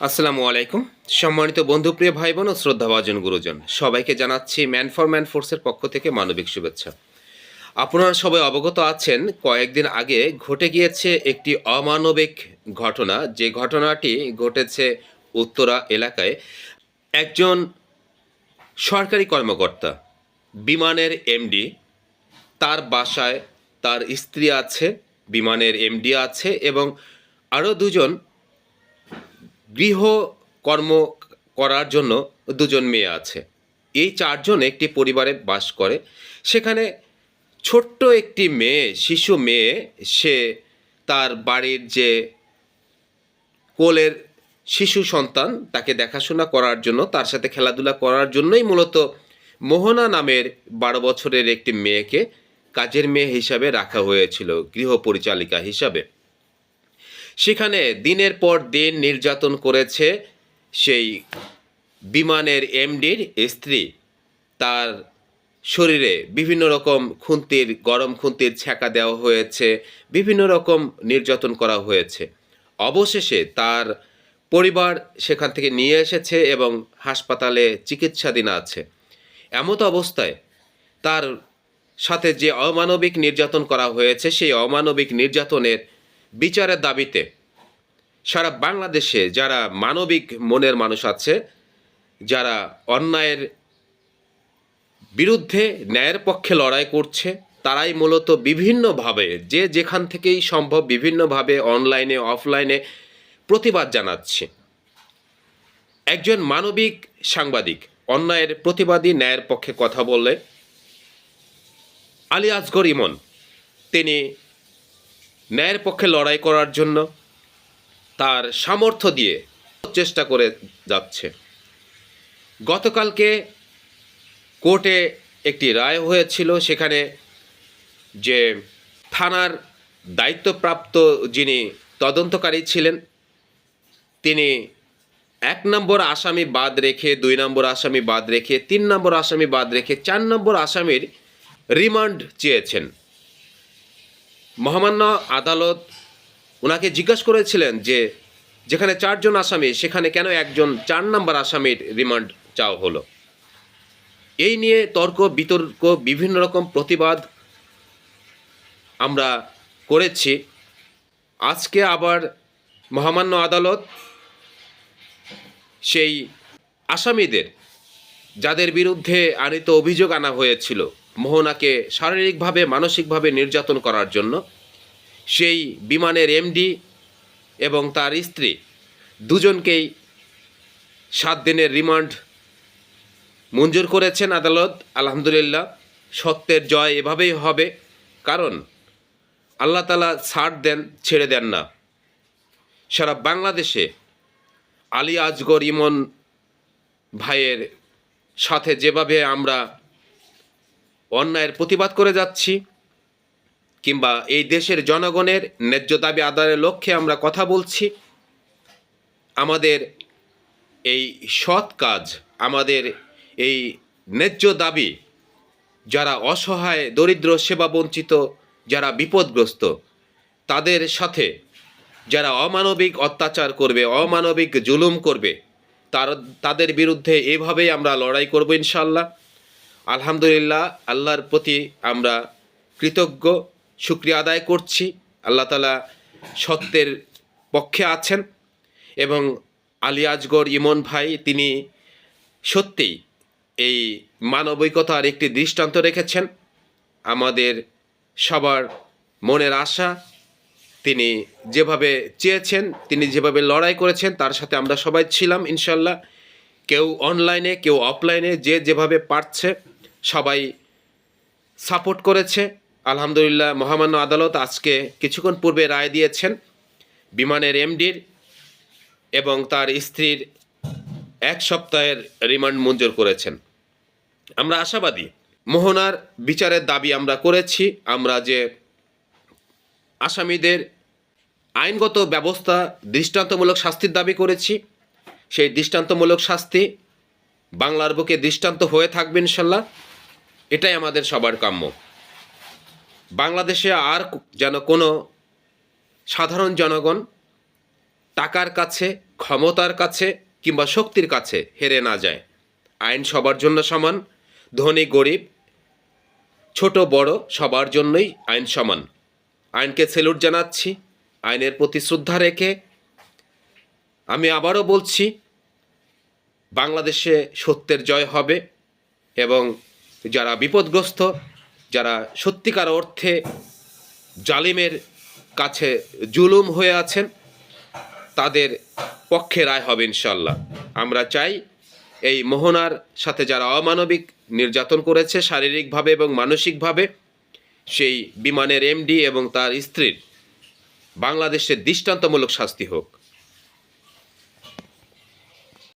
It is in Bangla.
আসসালামু আলাইকুম। সম্মানিত বন্ধুপ্রিয় ভাই বোন ও শ্রদ্ধাভাজন গুরুজন, সবাইকে জানাচ্ছি ম্যান ফর ম্যান ফোর্সের পক্ষ থেকে মানবিক শুভেচ্ছা। আপনারা সবাই অবগত আছেন, কয়েকদিন আগে ঘটে গিয়েছে একটি অমানবিক ঘটনা। যে ঘটনাটি ঘটেছে উত্তরা এলাকায়। একজন সরকারি কর্মকর্তা, বিমানের এমডি, তার বাসায় তার স্ত্রী আছে, বিমানের এমডি আছে এবং আরও দুজন গৃহ কর্ম করার জন্য দুজন মেয়ে আছে। এই চারজন একটি পরিবারে বাস করে। সেখানে ছোট্ট একটি মেয়ে, শিশু মেয়ে, সে তার বাড়ির যে কোলের শিশু সন্তান, তাকে দেখাশোনা করার জন্য, তার সাথে খেলাধুলা করার জন্যই মূলত মোহনা নামের বারো বছরের একটি মেয়েকে কাজের মেয়ে হিসাবে রাখা হয়েছিল, গৃহ পরিচালিকা হিসাবে। সেখানে দিনের পর দিন নির্যাতন করেছে সেই বিমানের এমডির স্ত্রী। তার শরীরে বিভিন্ন রকম খুন্তির, গরম খুন্তির ছ্যাঁকা দেওয়া হয়েছে, বিভিন্ন রকম নির্যাতন করা হয়েছে। অবশেষে তার পরিবার সেখান থেকে নিয়ে এসেছে এবং হাসপাতালে চিকিৎসাধীন আছে। এমত অবস্থায় তার সাথে যে অমানবিক নির্যাতন করা হয়েছে, সেই অমানবিক নির্যাতনের বিচারের দাবিতে সারা বাংলাদেশে যারা মানবিক মনের মানুষ আছে, যারা অন্যায়ের বিরুদ্ধে ন্যায়ের পক্ষে লড়াই করছে, তারাই মূলত বিভিন্নভাবে, যে যেখান থেকেই সম্ভব বিভিন্নভাবে অনলাইনে অফলাইনে প্রতিবাদ জানাচ্ছে। একজন মানবিক সাংবাদিক অন্যায়ের প্রতিবাদী ন্যায়ের পক্ষে কথা বললে আলী আসগর ইমন, তিনি ন্যায়ের পক্ষে লড়াই করার জন্য তার সামর্থ্য দিয়ে চেষ্টা করে যাচ্ছে। গতকালকে কোর্টে একটি রায় হয়েছিল সেখানে যে থানার দায়িত্বপ্রাপ্ত যিনি তদন্তকারী ছিলেন, তিনি এক নম্বর আসামি বাদ রেখে, দুই নম্বর আসামি বাদ রেখে, তিন নম্বর আসামি বাদ রেখে, চার নম্বর আসামির রিমান্ড চেয়েছেন। মহামান্য আদালত ওনাকে জিজ্ঞাসা করেছিলেন যে যেখানে চারজন আসামি, সেখানে কেন একজন চার নম্বর আসামির রিমান্ড চাওয়া হলো। এই নিয়ে তর্ক, বিতর্ক, বিভিন্ন রকম প্রতিবাদ আমরা করেছি। আজকে আবার মহামান্য আদালত সেই আসামিদের, যাদের বিরুদ্ধে আনিত অভিযোগ আনা হয়েছিল মোহনাকে শারীরিকভাবে, মানসিকভাবে নির্যাতন করার জন্য সেই বিমানের এমডি এবং তার স্ত্রী দুজনকেই সাত দিনের রিমান্ড মঞ্জুর করেছেন আদালত। আলহামদুলিল্লাহ, সত্যের জয় এভাবেই হবে, কারণ আল্লাহ তালা ছাড় দেন, ছেড়ে দেন না। সারা বাংলাদেশে আলী আজগর ইমন ভাইয়ের সাথে যেভাবে আমরা অন্যায়ের প্রতিবাদ করে যাচ্ছি, কিংবা এই দেশের জনগণের ন্যায্য দাবি আদায়ের লক্ষ্যে আমরা কথা বলছি। আমাদের এই সৎ কাজ, আমাদের এই ন্যায্য দাবি, যারা অসহায়, দরিদ্র, সেবা বঞ্চিত, যারা বিপদগ্রস্ত, তাদের সাথে যারা অমানবিক অত্যাচার করবে, অমানবিক জুলুম করবে, তার, তাদের বিরুদ্ধে এভাবেই আমরা লড়াই করব ইনশাল্লাহ আলহামদুলিল্লাহ, আল্লাহর প্রতি আমরা কৃতজ্ঞ, শুক্রিয়া আদায় করছি। আল্লাহ তালা সত্যের পক্ষে আছেন এবং আলী আজগর ইমন ভাই, তিনি সত্যিই এই মানবিকতার একটি দৃষ্টান্ত রেখেছেন। আমাদের সবার মনের আশা, তিনি যেভাবে চেয়েছেন, তিনি যেভাবে লড়াই করেছেন, তার সাথে আমরা সবাই ছিলাম ইনশাল্লাহ কেউ অনলাইনে কেউ অফলাইনে যে যেভাবে পারছে সবাই সাপোর্ট করেছে। আলহামদুলিল্লাহ, মহামান্য আদালত আজকে কিছুক্ষণ পূর্বে রায় দিয়েছেন বিমানের এমডির এবং তার স্ত্রীর এক সপ্তাহের রিমান্ড মঞ্জুর করেছেন। আমরা আশাবাদী। মোহনার বিচারের দাবি আমরা করেছি। আমরা যে আসামিদের আইনগত ব্যবস্থা দৃষ্টান্তমূলক শাস্তির দাবি করেছি, সেই দৃষ্টান্তমূলক শাস্তি বাংলার বুকে দৃষ্টান্ত হয়ে থাকবে ইনশাল্লাহ। এটাই আমাদের সবার কাম্য। বাংলাদেশে আর যেন কোনো সাধারণ জনগণ টাকার কাছে, ক্ষমতার কাছে কিংবা শক্তির কাছে হেরে না যায়। আইন সবার জন্য সমান, ধনী, গরিব, ছোট, বড় সবার জন্যই আইন সমান। আইনকে সেলুট জানাচ্ছি, আইনের প্রতি শ্রদ্ধা রেখে আমি আবারও বলছি, বাংলাদেশে সত্যের জয় হবে এবং যারা বিপদগ্রস্ত, যারা সত্যিকার অর্থে জালিমের কাছে জুলুম হয়ে আছেন, তাদের পক্ষে রায় হবে ইনশাল্লাহ আমরা চাই এই মোহনার সাথে যারা অমানবিক নির্যাতন করেছে শারীরিকভাবে এবং মানসিকভাবে, সেই বিমানের এমডি এবং তার স্ত্রীর বাংলাদেশের দৃষ্টান্তমূলক শাস্তি হোক।